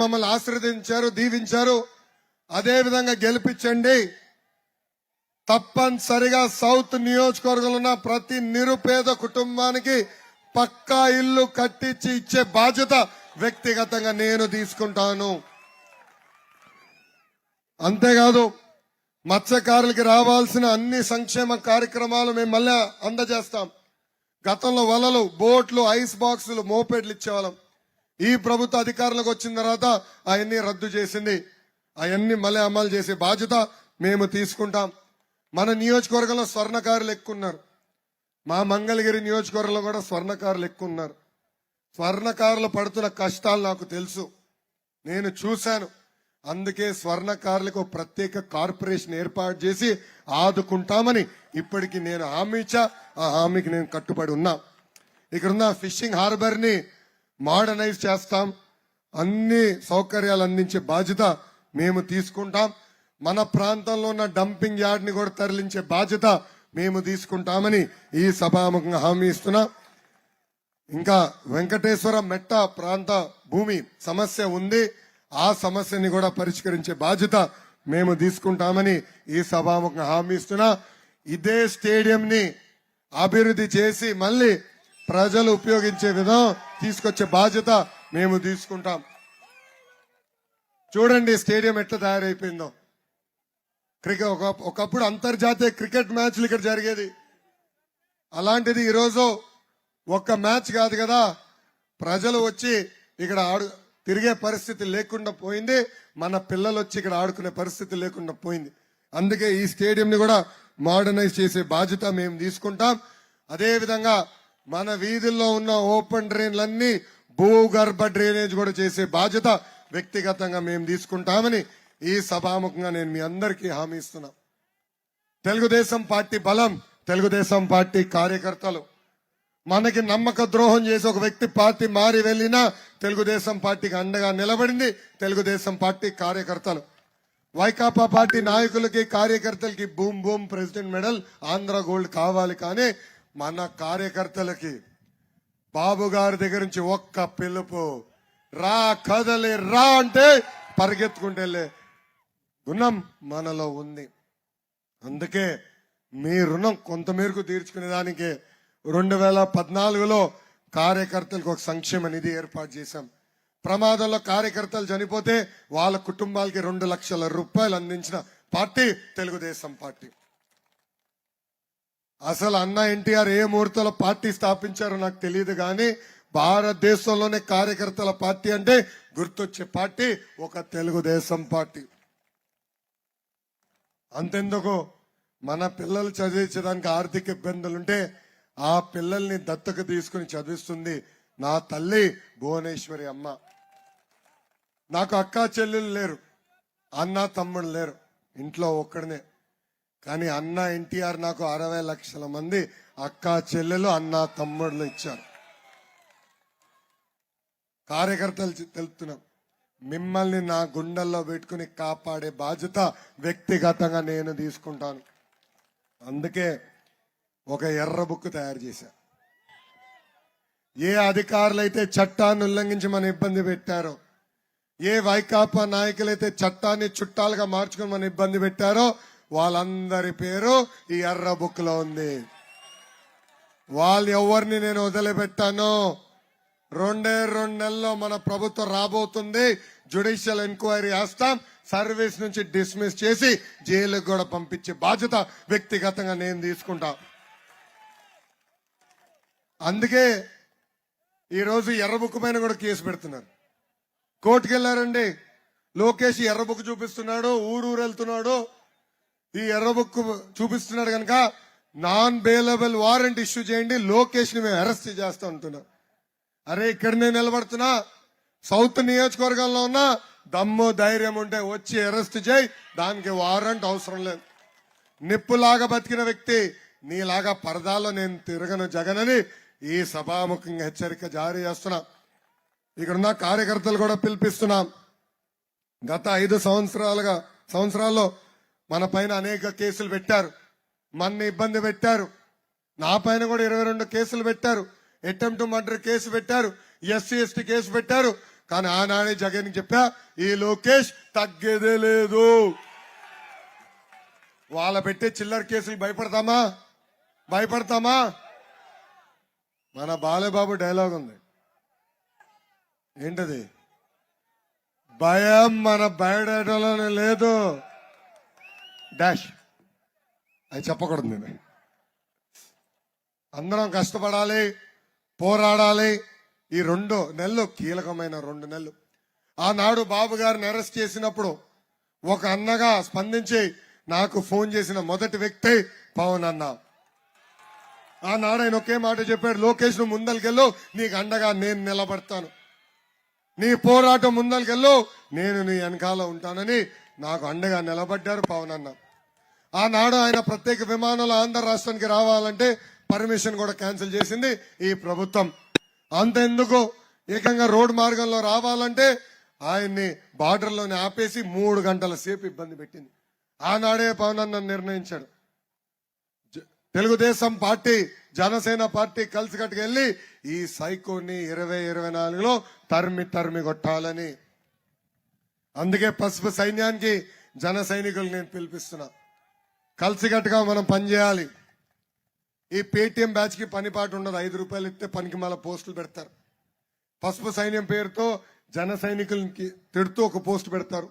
మమ్మల్ని ఆశీర్వదించారు దీవించారు. అదే విధంగా గెలిపించండి. తప్పనిసరిగా సౌత్ నియోజకవర్గంలో ఉన్న ప్రతి నిరుపేద కుటుంబానికి పక్కా ఇల్లు కట్టించి ఇచ్చే బాధ్యత వ్యక్తిగతంగా నేను తీసుకుంటాను. అంతేకాదు మత్స్యకారులకి రావాల్సిన అన్ని సంక్షేమ కార్యక్రమాలు మేము మళ్ళీ అందజేస్తాం. గతంలో వలలు బోట్లు ఐస్ బాక్సులు మోపెడ్లు ఇచ్చేవాళ్ళం. ఈ ప్రభుత్వ అధికారులకు వచ్చిన తర్వాత అవన్నీ రద్దు చేసింది. అవన్నీ మళ్ళీ అమలు చేసే బాధ్యత మేము తీసుకుంటాం. మన నియోజకవర్గంలో స్వర్ణకారులు ఎక్కువ ఉన్నారు మా మంగళగిరి నియోజకవర్గంలో కూడా స్వర్ణకారులు ఎక్కువ ఉన్నారు స్వర్ణకారులు పడుతున్న కష్టాలు నాకు తెలుసు. నేను చూశాను. అందుకే స్వర్ణకారులకు ప్రత్యేక కార్పొరేషన్ ఏర్పాటు చేసి ఆదుకుంటామని ఇప్పటికి నేను హామీ ఇచ్చా. ఆ హామీకి నేను కట్టుబడి ఉన్నా. ఇక్కడున్న ఫిషింగ్ హార్బర్ని మోడర్నైజ్ చేస్తాం. అన్ని సౌకర్యాలు అందించే బాధ్యత మేము తీసుకుంటాం. మన ప్రాంతంలో ఉన్న డంపింగ్ యార్డ్ని కూడా తరలించే బాధ్యత మేము తీసుకుంటామని ఈ సభాముఖంగా హామీ ఇస్తున్నా. ఇంకా వెంకటేశ్వర మెట్ట ప్రాంత భూమి సమస్య ఉంది. ఆ సమస్యని కూడా పరిష్కరించే బాధ్యత మేము తీసుకుంటామని ఈ సభాముఖంగా హామీ ఇస్తున్నా. ఇదే స్టేడియంని అభివృద్ధి చేసి మళ్ళీ ప్రజలు ఉపయోగించే విధం తీసుకొచ్చే బాధ్యత మేము తీసుకుంటాం. చూడండి స్టేడియం ఎట్లా తయారైపోయిందో. క్రికెట్ ఒక ఒకప్పుడు అంతర్జాతీయ క్రికెట్ మ్యాచ్లు ఇక్కడ జరిగేది. అలాంటిది ఈరోజు ఒక్క మ్యాచ్ కాదు కదా. ప్రజలు వచ్చి ఇక్కడ ఆడు తిరిగే పరిస్థితి లేకుండా పోయింది. మన పిల్లలు వచ్చి ఇక్కడ ఆడుకునే పరిస్థితి లేకుండా పోయింది. అందుకే ఈ స్టేడియంని కూడా మోడర్నైజ్ చేసే బాధ్యత మేము తీసుకుంటాం. అదేవిధంగా మన వీధుల్లో ఉన్న ఓపెన్ డ్రైన్లన్నీ భూగర్భ డ్రైనేజ్ కూడా చేసే బాధ్యత వ్యక్తిగతంగా మేము తీసుకుంటామని ఈ సభాముఖంగా నేను మీ అందరికీ హామీ ఇస్తున్నా. తెలుగుదేశం పార్టీ బలం తెలుగుదేశం పార్టీ కార్యకర్తలు. మనకి నమ్మక ద్రోహం చేసి ఒక వ్యక్తి పార్టీ మారి వెళ్ళినా తెలుగుదేశం పార్టీకి అండగా నిలబడింది తెలుగుదేశం పార్టీ కార్యకర్తలు. వైకాపా పార్టీ నాయకులకి కార్యకర్తలకి boom boom president medal Andhra gold కావాలి కానీ మన కార్యకర్తలకి బాబు గారి దగ్గర నుంచి ఒక్క పిలుపు. రా కదలి రా అంటే పరిగెత్తుకుంటే వెళ్ళే గుణం మనలో ఉంది. అందుకే మీ రుణం కొంతమేరకు తీర్చుకునేదానికి రెండు వేల పద్నాలుగులో కార్యకర్తలకు ఒక సంక్షేమ నిధి ఏర్పాటు చేశాం. ప్రమాదంలో కార్యకర్తలు చనిపోతే వాళ్ళ కుటుంబాలకి రెండు లక్షల రూపాయలు అందించిన పార్టీ తెలుగుదేశం పార్టీ. అసలు అన్న ఎన్టీఆర్ ఏ ముహూర్తంలో పార్టీ స్థాపించారో నాకు తెలియదు కానీ భారతదేశంలోనే కార్యకర్తల పార్టీ అంటే గుర్తొచ్చే పార్టీ ఒక తెలుగుదేశం పార్టీ. అంతెందుకు? మన పిల్లలు చదివించడానికి ఆర్థిక ఇబ్బందులుంటే ఆ పిల్లల్ని దత్తకు తీసుకుని చదివిస్తుంది నా తల్లి భువనేశ్వరి అమ్మ. నాకు అక్క చెల్లెలు లేరు అన్న తమ్ముడు లేరు ఇంట్లో ఒక్కడనే. కానీ అన్న ఎన్టీఆర్ నాకు అరవై లక్షల మంది అక్క చెల్లెలు అన్న తమ్ముళ్ళు ఇచ్చారు. కార్యకర్తలు తెలుపుతున్నాం. మిమ్మల్ని నా గుండెల్లో పెట్టుకుని కాపాడే బాధ్యత వ్యక్తిగతంగా నేను తీసుకుంటాను. అందుకే ఒక ఎర్ర బుక్ తయారు చేశా. ఏ అధికారులైతే చట్టాన్ని ఉల్లంఘించి మన ఇబ్బంది పెట్టారో ఏ వైకాపా నాయకులైతే చట్టాన్ని చుట్టాలుగా మార్చుకుని మన ఇబ్బంది పెట్టారో వాళ్ళందరి పేరు ఈ ఎర్ర బుక్లో ఉంది. వాళ్ళు ఎవరిని నేను వదిలిపెట్టాను రెండే రెండు నెలల్లో మన ప్రభుత్వం రాబోతుంది. జ్యుడిషియల్ ఎంక్వైరీ వేస్తాం సర్వీస్ నుంచి డిస్మిస్ చేసి జైలుకు కూడా పంపించే బాధ్యత వ్యక్తిగతంగా నేను తీసుకుంటా. అందుకే ఈరోజు ఎర్రబుక్ పైన కూడా కేసు పెడుతున్నారు. కోర్టుకు వెళ్ళారండి లోకేష్ ఎర్రబుక్ చూపిస్తున్నాడు ఊరూరు వెళ్తున్నాడు. ఈ ఎర్రబుక్కు చూపిస్తున్నాడు కనుక నాన్ బెయిలబుల్ వారెంట్ ఇష్యూ చేయండి లోకేష్ని మేము అరెస్ట్ చేస్తా ఉంటున్నాం అరే ఇక్కడ నేను నిలబడుతున్నా. సౌత్ నియోజకవర్గంలో ఉన్న దమ్ము ధైర్యం ఉంటే వచ్చి అరెస్ట్ చేయి. దానికి వారెంట్ అవసరం లేదు. నిప్పులాగా బతికిన వ్యక్తి నీలాగా పరదాలో నేను తిరగను జగనని ఈ సభాముఖంగా హెచ్చరిక జారీ చేస్తున్నా. ఇక్కడున్న కార్యకర్తలు కూడా పిలిపిస్తున్నాం. గత ఐదు సంవత్సరాలుగా సంవత్సరాల్లో మన పైన అనేక కేసులు పెట్టారు. మన ఇబ్బంది పెట్టారు. నా పైన కూడా ఇరవై రెండు కేసులు పెట్టారు. అటెంప్ట్ మర్డర్ కేసు పెట్టారు. ఎస్సీ ఎస్టీ కేసు పెట్టారు. కానీ ఆనాడే జగన్ చెప్పా ఈ లోకేష్ తగ్గేదే లేదు. వాళ్ళ పెట్టే చిల్లర కేసులు భయపడతామా? భయపడతామా? మన బాలబాబు డైలాగ్ ఉంది. ఏంటది? భయం మన బయట లేదు. డాష్ అది చెప్పకూడదు నేను. అందరం కష్టపడాలి పోరాడాలి. ఈ రెండు నెలలు కీలకమైన రెండు నెలలు. ఆనాడు బాబు గారిని అరెస్ట్ చేసినప్పుడు ఒక అన్నగా స్పందించి నాకు ఫోన్ చేసిన మొదటి వ్యక్తి పవన్ అన్న. ఆనాడు ఆయన ఒకే మాట చెప్పాడు లోకేష్ నువ్వు ముందరికెళ్ళు నీకు అండగా నేను నిలబడతాను. నీ పోరాటం ముందరికెళ్ళు నేను నీ వెనకాల ఉంటానని నాకు అండగా నిలబడ్డారు పవన్ అన్న ఆనాడు ఆయన ప్రత్యేక విమానాలు ఆంధ్ర రాష్ట్రానికి రావాలంటే పర్మిషన్ కూడా క్యాన్సిల్ చేసింది ఈ ప్రభుత్వం. అంతెందుకు? ఏకంగా రోడ్ మార్గంలో రావాలంటే ఆయన్ని బార్డర్లోనే ఆపేసి మూడు గంటల సేపు ఇబ్బంది పెట్టింది. ఆనాడే పవన్ అన్న నిర్ణయించాడు తెలుగుదేశం పార్టీ జనసేన పార్టీ కలిసి కట్టుకెళ్ళి ఈ సైకోని ఇరవై ఇరవై నాలుగులో తరిమి తరిమి కొట్టాలని అందుకే పసుపు సైన్యానికి జన సైనికులు నేను పిలిపిస్తున్నా. కలిసికట్టుగా మనం పనిచేయాలి ఈ పేటిఎం బ్యాచ్కి పని ఉండదు. ఐదు రూపాయలు ఇస్తే పనికి మళ్ళీ పోస్టులు పెడతారు. పసుపు సైన్యం పేరుతో జన సైనికులకి తిడుతూ ఒక పోస్ట్ పెడతారు.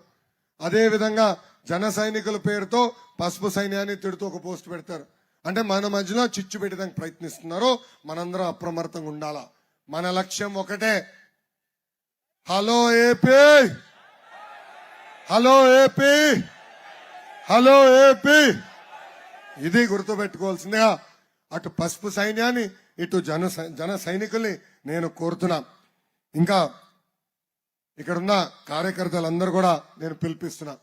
అదే విధంగా జన సైనికుల పేరుతో పసుపు సైన్యాన్ని తిడుతూ ఒక పోస్ట్ పెడతారు. అంటే మన మధ్యలో చిచ్చు పెట్టడానికి ప్రయత్నిస్తున్నారు మనందరం అప్రమత్తంగా ఉండాలా? మన లక్ష్యం ఒకటే. Hello AP! Hello AP. Hello AP. ఇది గుర్తుపెట్టుకోవాల్సిందిగా అటు పసుపు సైన్యాన్ని ఇటు జన జన సైనికుల్ని నేను కోరుతున్నా. ఇంకా ఇక్కడున్న కార్యకర్తలందరూ కూడా నేను పిలిపిస్తున్నా.